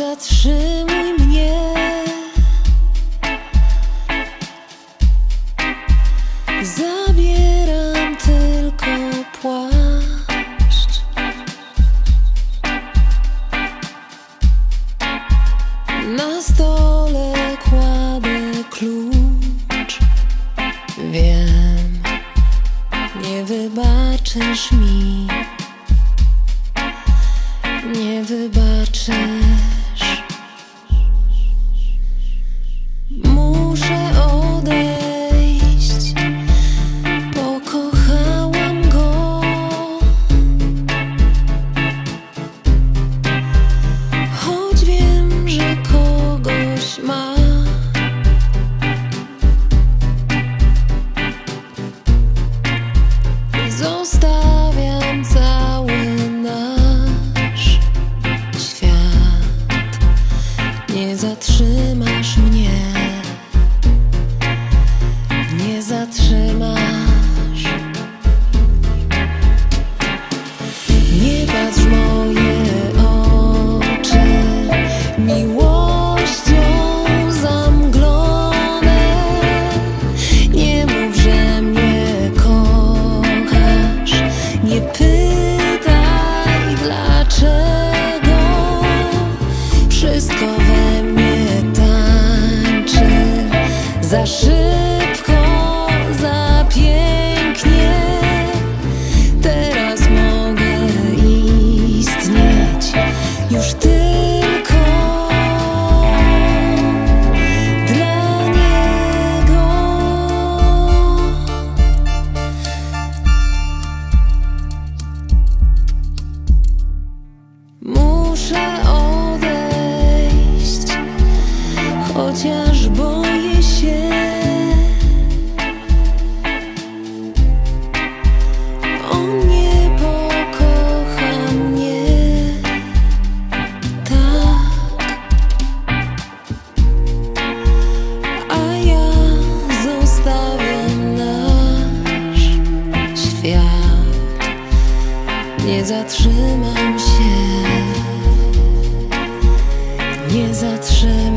zatrzymuj mnie. Zabieram tylko płaszcz. Na stole kładę klucz. Wiem, nie wybaczysz mi. Nie wybaczysz. Zostawiam cały nasz świat. Nie zatrzymasz mnie. Nie zatrzymasz. Nie moje oczy miłością za szybko, za pięknie. Teraz mogę istnieć już tylko dla niego. Muszę odejść, chociaż boję On nie pokocha mnie tak, a ja zostawiam nasz świat. Nie zatrzymam się, nie zatrzymam.